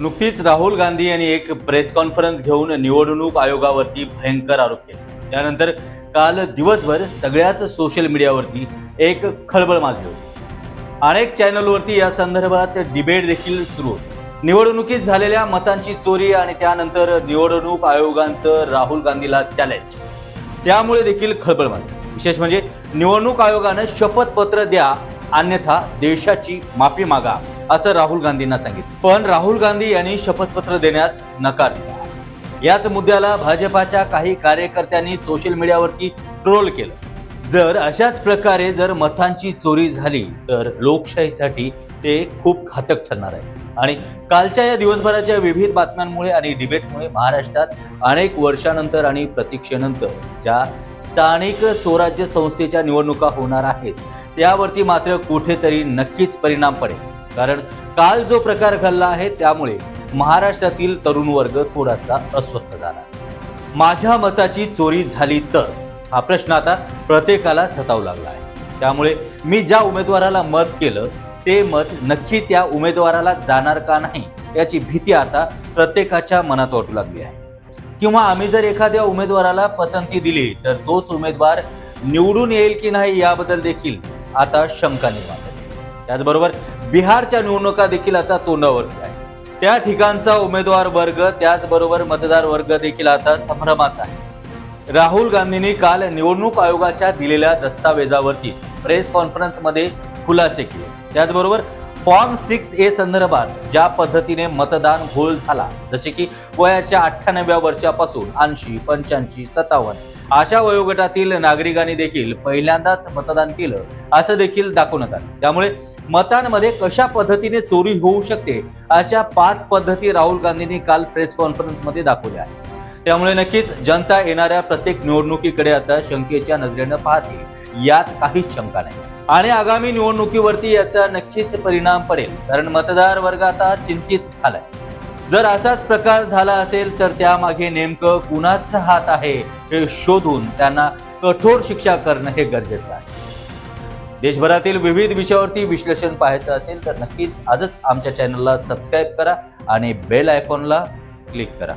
नुकतीच राहुल गांधी यांनी एक प्रेस कॉन्फरन्स घेऊन निवडणूक आयोगावरती भयंकर आरोप केले. त्यानंतर काल दिवसभर सगळ्याच सोशल मीडियावरती एक खळबळ माजली होती. अनेक चॅनलवरती या संदर्भात डिबेट देखील सुरू होती. निवडणुकीत झालेल्या मतांची चोरी आणि त्यानंतर निवडणूक आयोगांचं राहुल गांधीला चॅलेंज त्यामुळे देखील खळबळ माजली. विशेष म्हणजे निवडणूक आयोगानं शपथपत्र द्या अन्यथा देशाची माफी मागा. असं राहुल गांधींना सांगितलं. पण राहुल गांधी यांनी शपथपत्र देण्यास नकार दिला. याच मुद्द्याला भाजपाच्या काही कार्यकर्त्यांनी सोशल मीडियावरती ट्रोल केलं. जर अशाच प्रकारे जर मतांची चोरी झाली तर लोकशाहीसाठी ते खूप घातक ठरणार आहे. आणि कालच्या या दिवसभराच्या विविध बातम्यांमुळे आणि डिबेटमुळे महाराष्ट्रात अनेक वर्षानंतर आणि प्रतीक्षेनंतर ज्या स्थानिक स्वराज्य संस्थेच्या निवडणुका होणार आहेत त्यावरती मात्र कुठेतरी नक्कीच परिणाम पडेल. कारण काल जो प्रकार घडला आहे त्यामुळे महाराष्ट्रातील तरुण वर्ग थोडासा अस्वस्थ झाला. माझ्या मताची चोरी झाली तर हा प्रश्न आता प्रत्येकाला सतावू लागला आहे. त्यामुळे मी ज्या उमेदवाराला मत केलं ते मत नक्की त्या उमेदवाराला जाणार का नाही याची भीती आता प्रत्येकाच्या मनात वाटू लागली आहे. किंवा आम्ही जर एखाद्या उमेदवाराला पसंती दिली तर तोच उमेदवार निवडून येईल की नाही याबद्दल देखील आता शंका निर्माण झाली त्याचबरोबर बिहारच्या निवडणुका देखील आता तोंडावरती आहे त्या ठिकाणचा उमेदवार वर्ग त्याचबरोबर मतदार वर्ग देखील आता संभ्रमात आहे. राहुल गांधींनी काल निवडणूक आयोगाच्या दिलेल्या दस्तावेजावरती प्रेस कॉन्फरन्समध्ये खुलासे केले. त्याचबरोबर फॉर्म सिक्स ए संदर्भात ज्या पद्धतीने मतदान घोळ झाला जसे की वयाच्या अठ्ठ्याण्णव्या वर्षापासून ऐंशी पंच्याऐंशी सत्तावन्न अशा वयोगटातील नागरिकांनी देखील पहिल्यांदाच मतदान केलं असं देखील दाखवण्यात आलं. त्यामुळे मतांमध्ये कशा पद्धतीने चोरी होऊ शकते अशा पाच पद्धती राहुल गांधींनी काल प्रेस कॉन्फरन्समध्ये दाखवल्या आहेत. त्यामुळे नक्कीच जनता येणाऱ्या प्रत्येक निवडणुकीकडे आता शंकेच्या नजरेनं पाहतील यात काहीच शंका नाही. आणि आगामी निवडणुकीवरती याचा नक्कीच परिणाम पडेल कारण मतदार वर्ग आता चिंतित झालाय. जर असाच प्रकार झाला असेल तर त्यामागे नेमकं कुणाचा हात आहे हे शोधून त्यांना कठोर शिक्षा करणं हे गरजेचं आहे. देशभरातील विविध विषयावरती विश्लेषण पाहायचं असेल तर नक्कीच आजच आमच्या चॅनलला सबस्क्राईब करा आणि बेल आयकॉनला क्लिक करा.